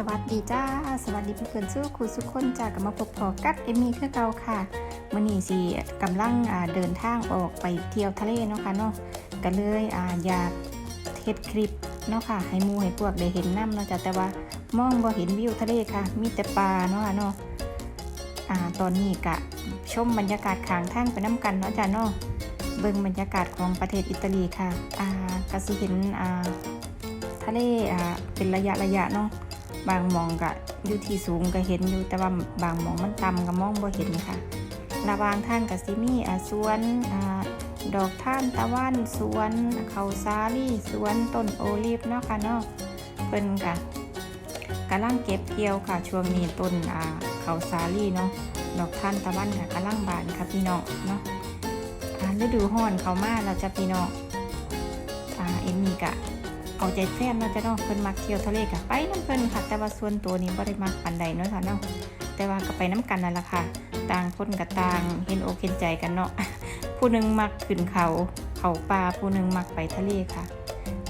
สวัสดีจ้า สวัสดีเพื่อนๆสู้ครูสุกคนจากลับมาพบพอกับเอมี่คือเก่าค่ะมื่อนี้สิกำลังเดินทางออกไปเที่ยวทะเลเนาะค่ะเนาะก็เลยออยากเฮ็ดคลิปเนาะค่ะให้มูให้พวกได้เห็นน้ำเนาะจ้ะแต่ว่ามองบ่เห็นวิวทะเลค่ะ มีแต่ปลาเนาะค่ะเนาะอ่าตอนนี้กะชมบรรยากาศขางทางไปน้ำกันเนาะจ้ะเนาะเบิ่งบรรยากาศของประเทศอิตาลีค่ะอ่ากสิเห็นทะเลเป็นระยะระยะเนาะ บางมองก็อยู่ที่สูงก็เห็นอยู่แต่ว่าบางมองมันต่ำก็มองบ่เห็นค่ะระวางท่างกับซิมี่สวนอดอกท่านตะวันสวนเขาซาลี่สวนต้นโอลิฟเนาะค่ะเนาะเพิ่นกะกำลังเก็บเกี่ยวค่ะช่วงนี้ต้นเขาซาลี่เนาะดอกท่านตะวันค่ะกำลังบานค่ะพี่น้องเนาะฤดูร้อนเขามาแล้วจะพี่น้องอ่าเอ็มมี่กะ เอาใจแฟนเนาะจะเนาะเพิ่นมักเที่ยวทะเลกับไปน้ำเพิ่นค่ะ แต่ว่าส่วนตัวนี้บ่ได้มักปานใดเนาะค่ะเนาะแต่ว่าก็ไปน้ำกันนั่นแหละค่ะ ต่างคนกับต่างเห็นอกเห็นใจกันเนาะผู้หนึ่งมักขึ้นเขาเขาป่าผู้หนึ่งมักไปทะเลค่ะ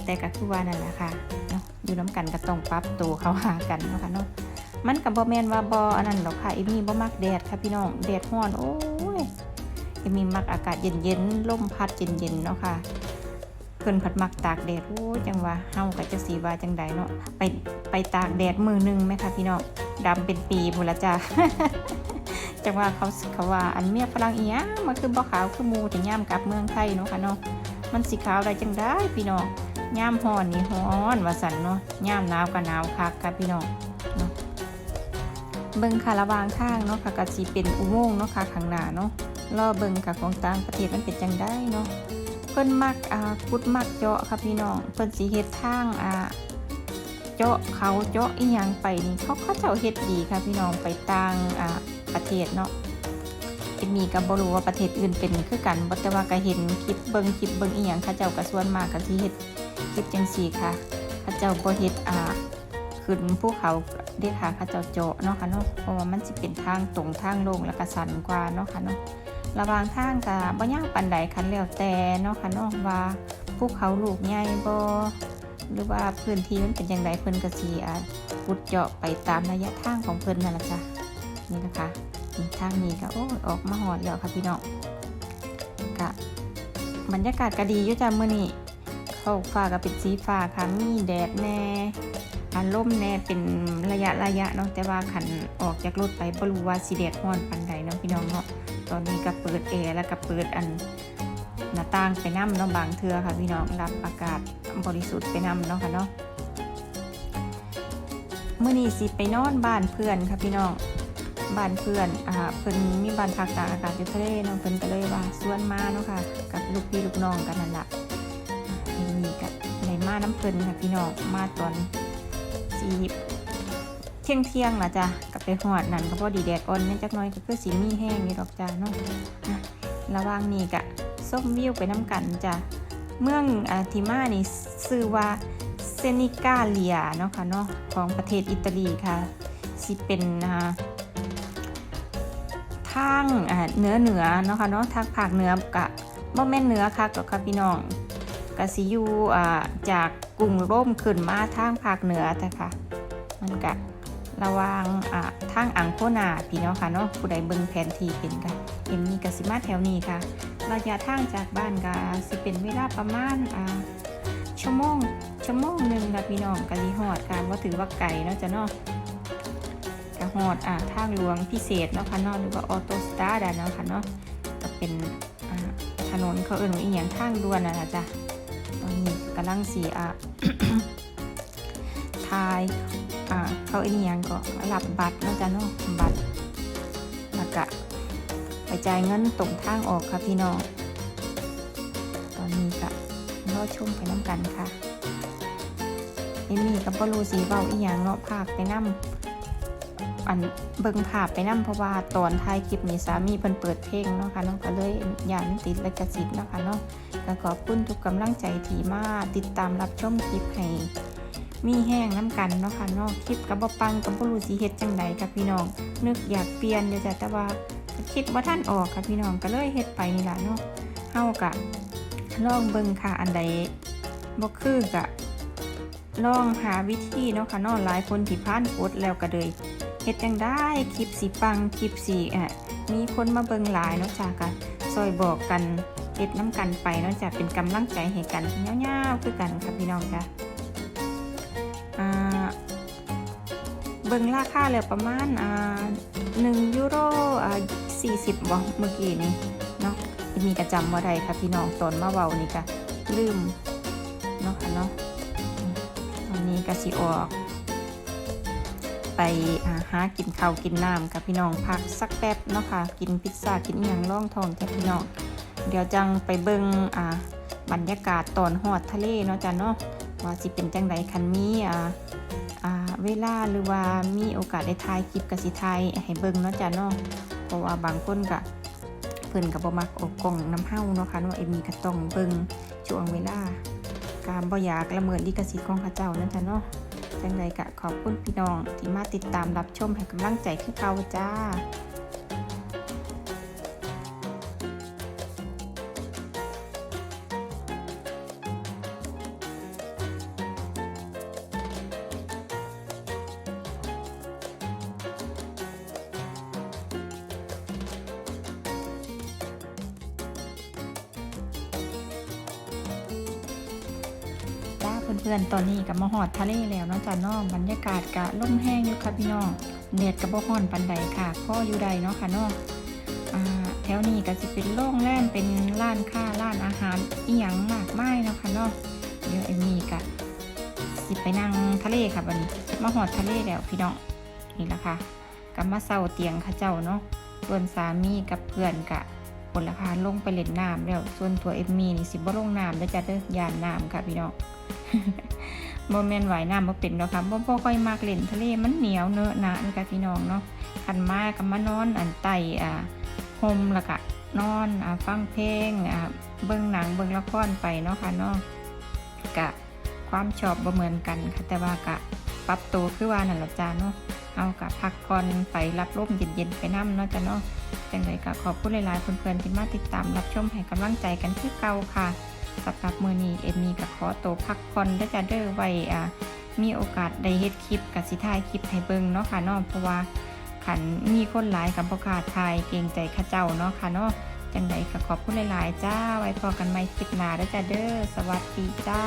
แต่ก็คือว่านั่นแหละค่ะเนาะอยู่น้ำกันก็ต้องปรับตัวเขาหากันเนาะค่ะเนาะมันกับบ่แมนว่าบ่อันนั้นหรอกค่ะอีมี่บ่มักแดดค่ะพี่น้องแดดร้อนโอ้ยอีมี่มักอากาศเย็นๆลมพัดเย็นๆเนาะค่ะ เพิ่นผัดมักตากแดดโอ้จังว่าเฮาก็จะสีว่าจังใดเนาะไปไปตากแดดมือหนึงไหมคะพี่น้องดำเป็นปีพุ่นละจ้าจังว่าเขาเขาว่าอันเมียฝรั่งเอียมันคือบ่ขาวคือมูแต่ย่ามกลับเมืองไทยเนาะค่ะเนาะมันสีขาวได้จังได้พี่น้องย่ามฮ้อนนี่ฮ้อนว่าสั่นเนาะย่ามหนาวก็หนาวคักค่ะพี่น้องเนาะเบิ่งค่ะระวางทางเนาะค่ะก็สิเป็นอุโมงค์เนาะค่ะข้างหน้าเนาะรอเบิ่งค่ะของต่างประเทศมันเป็นจังได้เนาะ เพิ่นมักอ่ากุดมักเจาะค่ะพี่น้องเพิ่นสิเฮ็ดทางอ่าเจาะเขาเจาะอีหยังไปนี่เขาเขาเจ้าเฮ็ดดีค่ะพี่น้องไปต่างอ่าประเทศเนาะเอ็มมีก็บ่รู้ว่าประเทศอื่นเป็นคือกันบ่แต่ว่าก็เห็นคลิปเบิ่งคลิปเบิ่งอีหยังเขาเจ้าก็ส่วนมากก็สิเฮ็ดเฮ็ดจังซี่ค่ะเขาเจ้าบ่เฮ็ดอ่าขึ้นภูเขาเด้ค่ะเขาเจ้าเจาะเนาะค่ะเนาะเพราะว่ามันสิเป็นทางตรงทางลงแล้วก็สันกว่าเนาะค่ะเนาะ ระวางทางกับบ่ยากปันใดคันแล้วแต่เนาะค่ะเนาะว่าภูเขาลูกใหญ่บ่หรือว่าพื้นที่มันเป็นอย่างไรเพิ่นก็สิอ่าขุดเจาะไปตามระยะทางของเพิ่นนั่นแหละจ้ะนี่นะคะทางนี้ก็โอ้ออกมาหอดแล้วค่ะพี่น้องกะบรรยากาศก็ดีอยู่จ้ะมื้อนี้เข้าฟ้าก็เป็นสีฟ้าค่ะมีแดดแน่อารมณ์แน่เป็นระยะระยะเนาะแต่ว่าขันออกจากรถไปบ่รู้ว่าสิแดดร้อนปานใด พี่น้องเนาะตอนนี้ก็เปิดแอร์แล้วก็เปิดอันหน้าต่างไปน้ำเนาะบางเทือค่ะพี่น้องรับอากาศบริสุทธิ์ไปน้ำเนาะค่ะเนาะเมื่อนี้สิไปนอนบ้านเพื่อนค่ะพี่น้องบ้านเพื่อนอ่าเพิ่นมีบ้านพักตากอากาศอยู่ทะเลเนาะเพิ่นก็เลยว่าส่วนมาเนาะค่ะกับลูกพี่ลูกน้องกันนั่นแหละอ่านี่ก็ในมาน้ำเพิ่นค่ะพี่น้องมาตอนสี่ ที่ยงเที่ยงๆนะจ๊ะกับไปหอดนั่นก็พอดีแดดอ่อนเนี่ยจักหน้อยก็คือสีมีแห้งนี่ดอกจ้าเนาะอะระว่างนี้กะส้มวิวไปน้ำกันจ้ะเมืองอาทิมานี่ชื่อว่าเซนิกาเลียเนาะค่ะเนาะของประเทศอิตาลีค่ะสิเป็นอ่าทางอ่าเหนือเหนือเนาะค่ะเนาะทางภาคเหนือกะบ่แม่นเหนือคักหรอกค่ะพี่น้องกะสิอยู่อจากกรุงร่มขึ้นมาทางภาคเหนือแต่ค่ะมันกะ ระวางอ่าทางอังโคนาพี่น้องค่ะเนาะผู้ใดเบิ่งแผนที่เป็นกันเอ็มมีกสิมาแถวนี้ค่ะ ระยะทางจากบ้านก็สิเป็นเวลาประมาณอ่าชั่วโมงชั่วโมงหนึ่งค่ะพี่น้องกะสิฮอดค่ะว่าถือว่าไกลเนาะจ้ะเนาะกะฮอดอ่าทางหลวงพิเศษเนาะค่ะเนาะหรือว่าออโตสตาร์ดเนาะค่ะเนาะก็เป็นอ่าถนนเขาเอิ้นว่าอีหยังทางด่วนน่ะนะจ๊ะตอนนี้กำลังสีอ่าทาย อ่าเขาอีกอย่างก็รับบัตรนะจ้ะเนาะบัตรแล้วก็ไปจ่ายเงินตรงทางออกค่ะพี่น้อง ตอนนี้ก็รอชมไปน้ำกันค่ะเอมี่กับบรูสีเบาอีกอย่างเนาะภาพไปน้ำอันเบิ่งภาพไปน้ำเพราะว่าตอนท้ายคลิปนี้สามีเพิ่นเปิดเพลงเนาะค่ะเนาะก็เลยยานติดและกระสิทธ์เนาะค่ะเนาะก็ขอบคุณทุกกำลังใจที่มาติดตามรับชมคลิปให้ มีแห้งน้ำกันเนาะค่ะนาะคลิปกับบปังกับบรูสีเฮ็ดจังใดค่ะพี่น้อง นึกอยากเปลี่ยนอยู่จ้ะแต่ว่าคิดว่าท่านออกค่ะพี่น้องก็เลยเฮ็ดไปนี่ล่ะเนาะเฮากะลองเบิ่งค่ะอันใดบ่คือกะลองหาวิธีเนาะค่ะเนาะหลายคนที่ผ่านกดแล้วก็เลยเฮ็ดจังได้คลิปสีปังคลิปสีอะมีคนมาเบิ่งหลายเนาะจ้าก็ซอยบอกกันเฮ็ดน้ำกันไปเนาะจ้ะเป็นกำลังใจให้กันยาวๆคือกันค่ะพี่น้องจ้ะ เบิ่งราคาแล้วประมาณอ่า1ยูโรอ่า40บ่เมื่อกี้นี้เนาะมีกระจำว่าใดค่ะพี่น้องตอนมาเว้านี่ก็ลืมเนาะค่ะเนาะวันนี้ก็สิออก ไปอ่าหากินข้าวกินน้ำกับพี่น้องพักสักแป๊บเนาะค่ะกินพิซซ่ากินอย่างล่องทองแค่พี่น้องเดี๋ยวจังไปเบิงอ่าบรรยากาศตอนหอดทะเลเนาะจ้ะเนาะว่าสิเป็นจังไดคันมีอ่าอ่า เวลาหรือว่ามีโอกาสได้ถ่ายคลิปกับสิถ่ายให้เบิงเนาะจ้ะเนาะเพราะว่าบางคนก็เพิ่นกับบ่มักออกกล่องน้ำเฮาเนาะค่ะเนาะเอมมีก็ต้องเบิงช่วงเวลา การบ่อยากละเมิดลิขสิทธิ์ของข้าเจ้านั่นจ้ะเนาะจังไดกะขอบคุณพี่น้องที่มาติดตามรับชมให้กำลังใจขึ้นเก่าจ้า เพื่อนๆ ตอนนี้กับมาหอดทะเลแล้วเนาะจ้าเนาะบรรยากาศกะล่มแห้งอยู่ค่ะพี่น้องเน็ตกับบ่ฮ้อนปันใดค่ะพ่ออยู่ใดเนาะค่ะนาะอ่าแถวนี้ก็จะเป็นโล่งแล่นเป็นร้านค้าร้านอาหารอีหยังมากมายเนาะค่ะเนาะเดี๋ยวเอมมี่กะสิไปนั่งทะเลค่ะบันี้มาหอดทะเลแล้วพี่น้องนี่แหละค่ะกับมาเศร้าเตียงข้าเจ้าเนาะส่วนสามีกับเพื่อนกะ ผลพาลงไปเล่นน้ำแล้วส่วนตัวเอมมี่นี่สิบ่ลงน้ำเด้อจ้ะเด้อยานน้ำค่ะพี่น้องบ่แม่นว่ายน้ำบ่เป็นเนาะค่ะบ่บ่ค่อยมักเล่นทะเลมันเหนียวเนอะหนะนี่ค่ะพี่น้องเนาะคันมาก็มานอนอันไตอ่าห่มล้วก็นอนอ่าฟังเพลงอ่าเบิ่งหนังเบิ่งละครไปเนาะค่ะเนาะกะความชอบบ่เหมือนกันค่ะแต่ว่ากะปรับตัวคือว่านั่นละจ้าเนาะเอากะพักผ่อนไปรับลมเย็นๆไปนํเนาะจ้ะเนาะ จังไดก็ขอบคุณหลายๆเพื่อนๆที่มาติดตามรับชมให้กำลังใจกันคือเก่าค่ะสำหรับมือนี้เอ็มมีกับขอโตวพักผ่อนได้จะเด้อไว้อ่ามีโอกาสได้เฮ็ดคลิปกับสิถ่ายคลิปให้เบิ่งเนาะค่ะเนาะเพราะว่าขันมีคนหลายกับประกาศถ่ายเกรงใจข้าเจ้าเนาะค่ะเนาะจังใดก็ขอบคุณหลายๆจ้าไว้พอกันใหม่คลิปหน้าได้จ้าเด้อสวัสดีจ้า